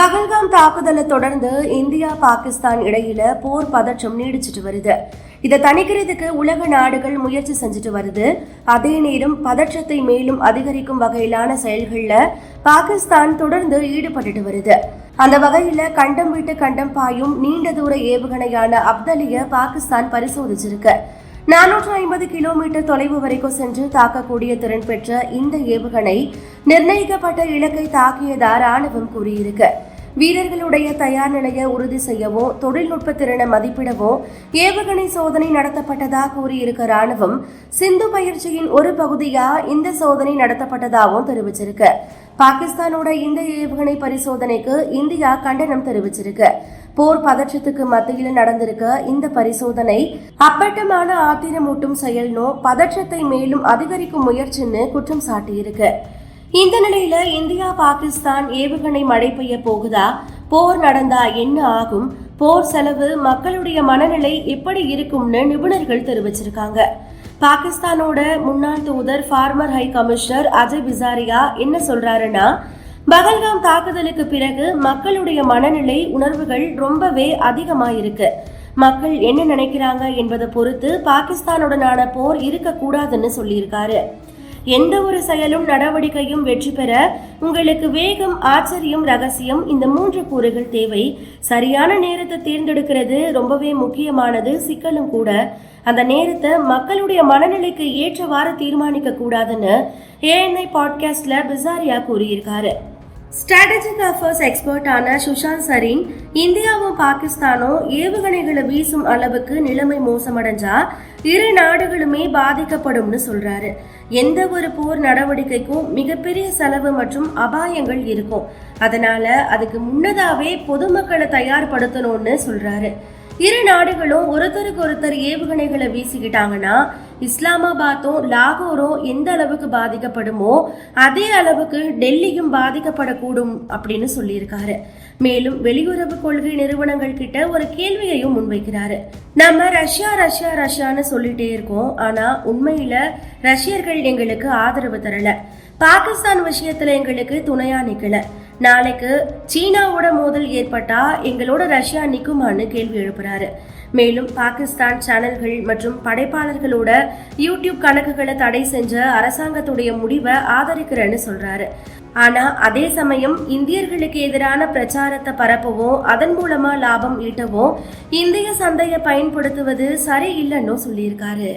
பகல்காம் தாக்குதலை தொடர்ந்து இந்தியா பாகிஸ்தான் இடையில போர் பதற்றம் நீடிச்சிட்டு வருது. இதை தணிக்கிறதுக்கு உலக நாடுகள் முயற்சி செஞ்சுட்டு வருது. அதே நேரம் பதற்றத்தை மேலும் அதிகரிக்கும் வகையிலான செயல்கள்ல பாகிஸ்தான் தொடர்ந்து ஈடுபட்டுட்டு வருது. அந்த வகையில கண்டம் விட்டு கண்டம் பாயும் நீண்ட தூர ஏவுகணையான அப்தலிய பாகிஸ்தான் பரிசோதிச்சிருக்கு. நானூற்று ஐம்பது கிலோமீட்டர் தொலைவு வரைக்கும் சென்று தாக்கக்கூடிய திறன் பெற்ற இந்த ஏவுகணை நிர்ணயிக்கப்பட்ட இலக்கை தாக்கியதா ராணுவம் கூறியிருக்கு. வீரர்களுடைய தயார் நிலையை உறுதி செய்யவோ தொழில்நுட்ப திறனை மதிப்பிடவோ ஏவுகணை சோதனை நடத்தப்பட்டதாக கூறியிருக்க ராணுவம் சிந்து பயிற்சியின் ஒரு பகுதியா இந்த சோதனை நடத்தப்பட்டதாகவும் தெரிவிச்சிருக்கு. பாகிஸ்தானோட இந்த ஏவுகணை பரிசோதனைக்கு இந்தியா கண்டனம் தெரிவிச்சிருக்கு. போர் பதற்றத்துக்கு மத்தியில் நடந்திருக்க இந்த பரிசோதனை அப்பட்டமான ஆத்திரமூட்டும் செயல்னோ பதற்றத்தை மேலும் அதிகரிக்கும் முயற்சின்னு குற்றம் சாட்டியிருக்கு. இந்த நிலையில இந்தியா பாகிஸ்தான் ஏவுகணை மழை பெய்ய போகுதா? போர் நடந்தா என்ன ஆகும்? போர் செலவு மக்களுடைய மனநிலை எப்படி இருக்கும்னு நிபுணர்கள் தெரிவிச்சிருக்காங்க. பாகிஸ்தானோட முன்னாள் தூதர் former high commissioner Ajay Bisaria என்ன சொல்றாருன்னா பகல்காம் தாக்குதலுக்கு பிறகு மக்களுடைய மனநிலை உணர்வுகள் ரொம்பவே அதிகமாயிருக்கு. மக்கள் என்ன நினைக்கிறாங்க என்பதை பொறுத்து பாகிஸ்தானுடனான போர் இருக்கக்கூடாதுன்னு சொல்லியிருக்காரு. எந்த ஒரு செயலும் நடவடிக்கையும் வெற்றி பெற உங்களுக்கு வேகம் ஆச்சரியம் ரகசியம் இந்த மூன்று கூறுகள் தேவை. சரியான நேரத்தை தேர்ந்தெடுக்கிறது ரொம்பவே முக்கியமானது. சிக்கலும் கூட. அந்த நேரத்தை மக்களுடைய மனநிலைக்கு ஏற்றவாறு தீர்மானிக்க கூடாதுன்னு ஏஎன்ஐ பாட்காஸ்ட்ல பிசாரியா கூறியிருக்காரு. ஸ்ட்ராட்டஜிக் அஃபேர்ஸ் எக்ஸ்பர்ட்டான சுஷாந்த் சரின் இந்தியாவும் பாகிஸ்தானும் ஏவுகணைகளை வீசும் அளவுக்கு நிலைமை மோசமடைஞ்சா இரு நாடுகளுமே பாதிக்கப்படும்னு சொல்றாரு. எந்த ஒரு போர் நடவடிக்கைக்கும் மிகப்பெரிய செலவு மற்றும் அபாயங்கள் இருக்கும். அதனால அதுக்கு முன்னதாவே பொதுமக்களை தயார்படுத்தணும்னு சொல்றாரு. இரு நாடுகளும் ஒருத்தருக்கு ஒருத்தர் ஏவுகணைகளை வீசிக்கிட்டாங்கன்னா இஸ்லாமாபாத்தும் லாகூரும் எந்த அளவுக்கு பாதிக்கப்படுமோ அதே அளவுக்கு டெல்லியும் பாதிக்கப்படக்கூடும் அப்படின்னு சொல்லியிருக்காரு. மேலும் வெளியுறவு கொள்கை நிறுவனங்கள் கிட்ட ஒரு கேள்வியையும் முன்வைக்கிறாரு. நம்ம ரஷ்யா ரஷ்யா ரஷ்யான்னு சொல்லிட்டே இருக்கோம். ஆனா உண்மையில ரஷ்யர்கள் எங்களுக்கு ஆதரவு தரல. பாகிஸ்தான் விஷயத்துல எங்களுக்கு துணையா நிக்கல. நாளைக்கு சீனாவோட மோதல் ஏற்பட்டா எங்களோட ரஷ்யா நிக்குமான்னு கேள்வி எழுப்புறாரு. மேலும் பாகிஸ்தான் சேனல்கள் மற்றும் படைப்பாளர்களோட யூடியூப் கணக்குகளை தடை செஞ்ச அரசாங்கத்துடைய முடிவை ஆதரிக்கிறேன்னு சொல்றாரு. ஆனா அதே சமயம் இந்தியர்களுக்கு எதிரான பிரச்சாரத்தை பரப்பவும் அதன் மூலமா லாபம் ஈட்டவும் இந்திய சந்தையை பயன்படுத்துவது சரியில்லைன்னு சொல்லியிருக்காரு.